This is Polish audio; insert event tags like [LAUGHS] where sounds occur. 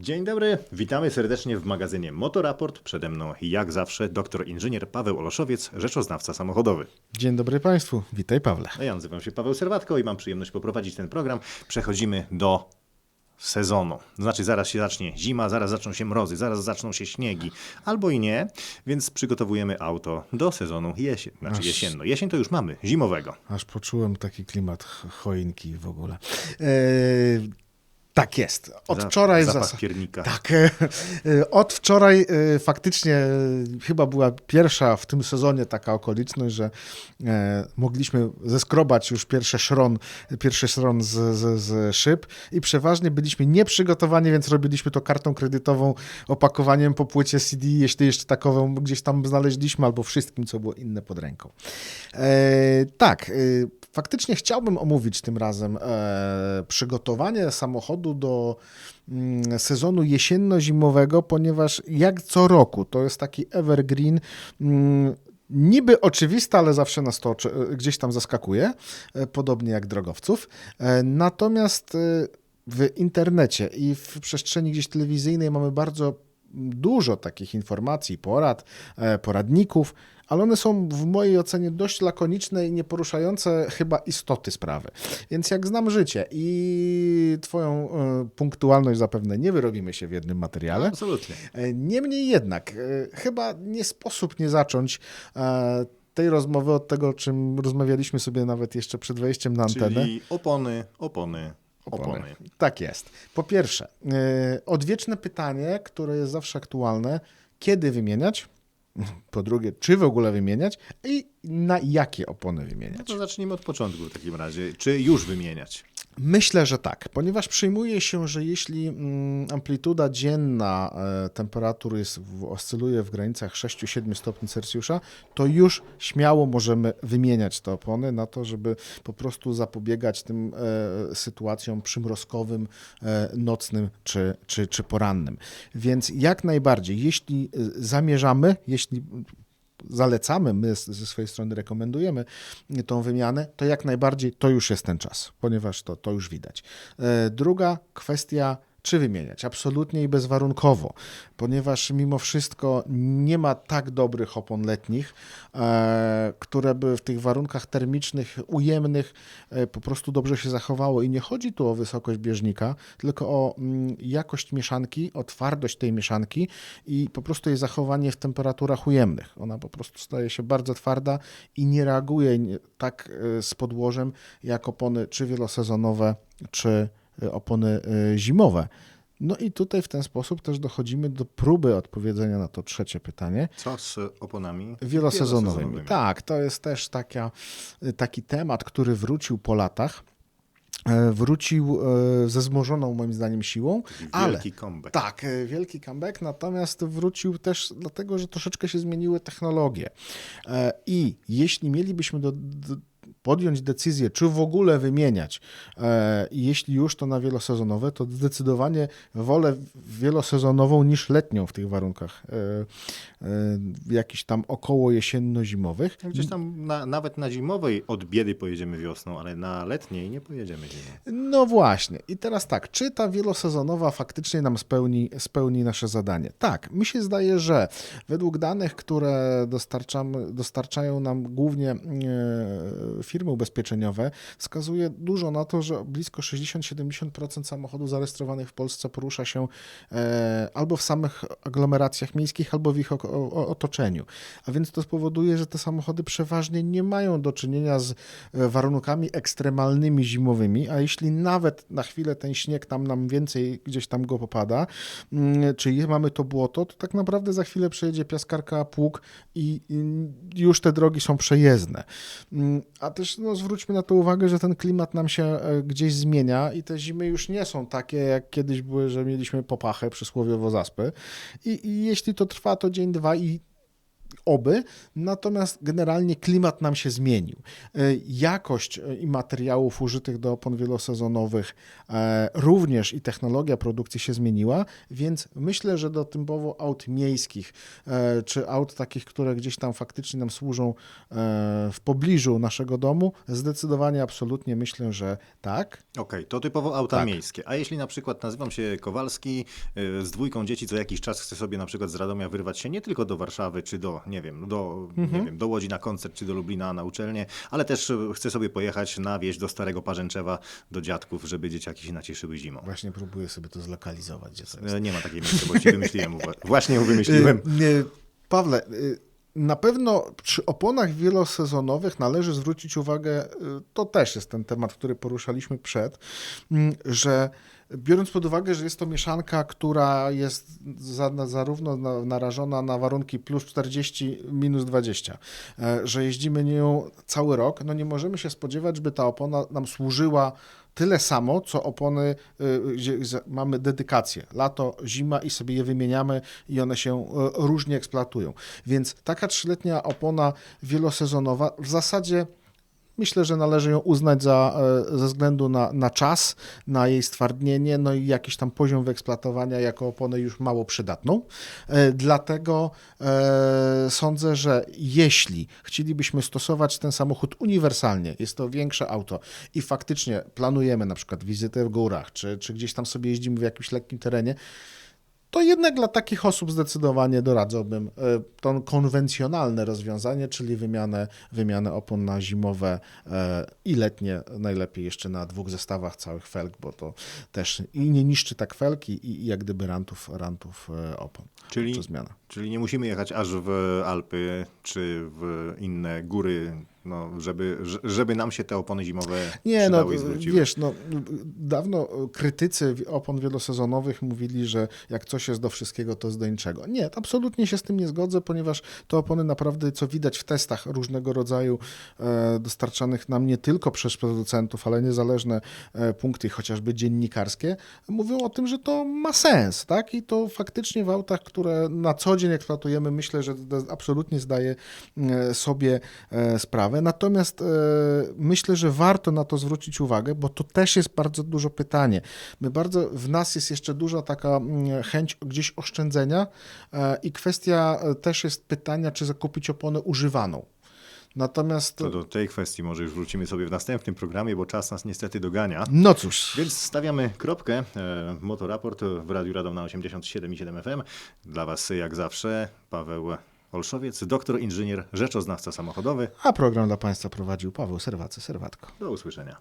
Dzień dobry, witamy serdecznie w magazynie Motoraport. Przede mną, jak zawsze, doktor inżynier Paweł Oloszowiec, rzeczoznawca samochodowy. Dzień dobry Państwu, witaj Pawle. Ja nazywam się Paweł Serwatko i mam przyjemność poprowadzić ten program. Przechodzimy do sezonu. Znaczy, zaraz się zacznie zima, zaraz zaczną się mrozy, zaraz zaczną się śniegi, albo i nie, więc przygotowujemy auto do sezonu jesień, znaczy Aż- jesienno. Jesień to już mamy, zimowego. Aż poczułem taki klimat ch- choinki w ogóle. E, tak jest. Od wczoraj zapach zas- piernika. Tak. [LAUGHS] e, Od wczoraj e, faktycznie e, chyba była pierwsza w tym sezonie taka okoliczność, że mogliśmy zeskrobać już pierwszy szron, pierwszy szron z, z, z szyb i przeważnie byliśmy nieprzygotowani, więc robiliśmy to kartą kredytową, opakowaniem po płycie CD, jeśli jeszcze takową gdzieś tam znaleźliśmy, albo wszystkim, co było inne pod ręką. Tak, faktycznie chciałbym omówić tym razem przygotowanie samochodu do mm, sezonu jesienno-zimowego, ponieważ jak co roku to jest taki evergreen. mm, Niby oczywista, ale zawsze nas to oczy- gdzieś tam zaskakuje, e, podobnie jak drogowców. E, Natomiast e, w internecie i w przestrzeni gdzieś telewizyjnej mamy bardzo dużo takich informacji, porad, e, poradników, ale one są w mojej ocenie dość lakoniczne i nie poruszające chyba istoty sprawy. Więc jak znam życie i Twoją e, punktualność zapewne nie wyrobimy się w jednym materiale. Absolutnie. E, Niemniej jednak, chyba nie sposób nie zacząć tej rozmowy od tego, o czym rozmawialiśmy sobie nawet jeszcze przed wejściem na antenę. Czyli opony, opony, opony. Tak jest. Po pierwsze, e, odwieczne pytanie, które jest zawsze aktualne, kiedy wymieniać? [LAUGHS] Po drugie, czy w ogóle wymieniać i na jakie opony No wymieniać? to zacznijmy od początku w takim razie. Czy już wymieniać? Myślę, że tak, ponieważ przyjmuje się, że jeśli mm, amplituda dzienna e, temperatur jest, w, oscyluje w granicach 6-7 stopni Celsjusza, to już śmiało możemy wymieniać te opony na to, żeby po prostu zapobiegać tym e, sytuacjom przymrozkowym, e, nocnym czy, czy, czy porannym. Więc jak najbardziej, jeśli zamierzamy, jeśli zalecamy, my ze swojej strony rekomendujemy tą wymianę, to jak najbardziej to już jest ten czas, ponieważ to, to już widać. E, Druga kwestia, czy wymieniać? Absolutnie i bezwarunkowo, ponieważ mimo wszystko nie ma tak dobrych opon letnich, e, które by w tych warunkach termicznych, ujemnych e, po prostu dobrze się zachowało. I nie chodzi tu o wysokość bieżnika, tylko o mm, jakość mieszanki, o twardość tej mieszanki i po prostu jej zachowanie w temperaturach ujemnych. Ona po prostu staje się bardzo twarda i nie reaguje tak e, z podłożem jak opony czy wielosezonowe, czy opony e, zimowe. No i tutaj w ten sposób też dochodzimy do próby odpowiedzenia na to trzecie pytanie. Co z oponami Wielosezonowymi. Tak, to jest też taka, taki temat, który wrócił po latach. Wrócił ze wzmożoną moim zdaniem siłą, ale Wielki comeback. tak, wielki comeback, natomiast wrócił też dlatego, że troszeczkę się zmieniły technologie. I jeśli mielibyśmy do, do, podjąć decyzję, czy w ogóle wymieniać, e, i jeśli już to na wielosezonowe, to zdecydowanie wolę wielosezonową niż letnią w tych warunkach e, e, jakichś tam około jesienno-zimowych. Gdzieś tam na, nawet na zimowej od biedy pojedziemy wiosną, ale na letniej nie pojedziemy zimą. No właśnie. I teraz tak, czy ta wielosezonowa faktycznie nam spełni, spełni nasze zadanie? Tak, mi się zdaje, że według danych, które dostarczamy, dostarczają nam głównie firmy ubezpieczeniowe, wskazuje dużo na to, że blisko 60-70% samochodów zarejestrowanych w Polsce porusza się e, albo w samych aglomeracjach miejskich, albo w ich otoczeniu. A więc to spowoduje, że te samochody przeważnie nie mają do czynienia z e, warunkami ekstremalnymi zimowymi, a jeśli nawet na chwilę ten śnieg tam nam więcej gdzieś tam go popada, mm, czy je- mamy to błoto, to tak naprawdę za chwilę przejedzie piaskarka, pług i i już te drogi są przejezdne. Mm, A też no, zwróćmy na to uwagę, że ten klimat nam się e, gdzieś zmienia i te zimy już nie są takie, jak kiedyś były, że mieliśmy popachę, przysłowiowo zaspy. I, I jeśli to trwa, to dzień, dwa i oby, natomiast generalnie klimat nam się zmienił. E, Jakość e, i materiałów użytych do opon wielosezonowych, e, również i technologia produkcji się zmieniła, więc myślę, że do typowo aut miejskich, czy aut takich, które gdzieś tam faktycznie nam służą w pobliżu naszego domu, zdecydowanie, absolutnie myślę, że tak. Okej, to typowo auta Tak. miejskie. A jeśli na przykład nazywam się Kowalski, z dwójką dzieci co jakiś czas chcę sobie na przykład z Radomia wyrwać się nie tylko do Warszawy, czy do, nie wiem, do, Mhm. nie wiem, do Łodzi na koncert, czy do Lublina na uczelnię, ale też y, chcę sobie pojechać na wieś do Starego Parzęczewa, do dziadków, żeby dzieciaki się nacieszyły zimą. Właśnie próbuję sobie to zlokalizować, gdzie to jest. E, Nie ma takiej miejscowości, wymyśliłem. wła- [LAUGHS] Właśnie wymyśliłem. Y, y, Pawle, na pewno przy oponach wielosezonowych należy zwrócić uwagę, to też jest ten temat, który poruszaliśmy przed, że biorąc pod uwagę, że jest to mieszanka, która jest za, zarówno na, narażona na warunki plus 40, minus 20, e, że jeździmy nią cały rok, no nie możemy się spodziewać, żeby ta opona nam służyła tyle samo, co opony, y, gdzie mamy dedykację. Lato, zima i sobie je wymieniamy i one się y, różnie eksploatują. Więc taka trzyletnia opona wielosezonowa w zasadzie myślę, że należy ją uznać za, e, ze względu na, na czas, na jej stwardnienie, no i jakiś tam poziom wyeksploatowania jako oponę już mało przydatną. E, Dlatego e, sądzę, że jeśli chcielibyśmy stosować ten samochód uniwersalnie, jest to większe auto i faktycznie planujemy na przykład wizytę w górach, czy, czy gdzieś tam sobie jeździmy w jakimś lekkim terenie, to jednak dla takich osób zdecydowanie doradzałbym e, to konwencjonalne rozwiązanie, czyli wymianę, wymianę opon na zimowe e, i letnie, najlepiej jeszcze na dwóch zestawach całych felg, bo to też i nie niszczy tak felg i, i jak gdyby rantów, rantów e, opon. Czyli, czyli nie musimy jechać aż w Alpy czy w inne góry, no, żeby, żeby nam się te opony zimowe Nie, no i zwróciły. wiesz, no dawno krytycy opon wielosezonowych mówili, że jak coś jest do wszystkiego, to jest do niczego. Nie, absolutnie się z tym nie zgodzę, ponieważ te opony naprawdę, co widać w testach różnego rodzaju e, dostarczanych nam nie tylko przez producentów, ale niezależne e, punkty, chociażby dziennikarskie, mówią o tym, że to ma sens, tak? I to faktycznie w autach, które na co dzień eksploatujemy, myślę, że absolutnie zdaje e, sobie e, sprawę. Natomiast e, myślę, że warto na to zwrócić uwagę, bo to też jest bardzo dużo pytanie. My bardzo, w nas jest jeszcze duża taka mm, chęć gdzieś oszczędzenia e, i kwestia e, też jest pytania, czy zakupić oponę używaną. Natomiast, To do tej kwestii może już wrócimy sobie w następnym programie, bo czas nas niestety dogania. no cóż, Więc stawiamy kropkę. Motoraport w Radiu Radom na 87,7 FM. Dla Was jak zawsze Paweł Olszowiec, doktor, inżynier, rzeczoznawca samochodowy. a program dla Państwa prowadził Paweł Serwacy, Serwatko. Do usłyszenia.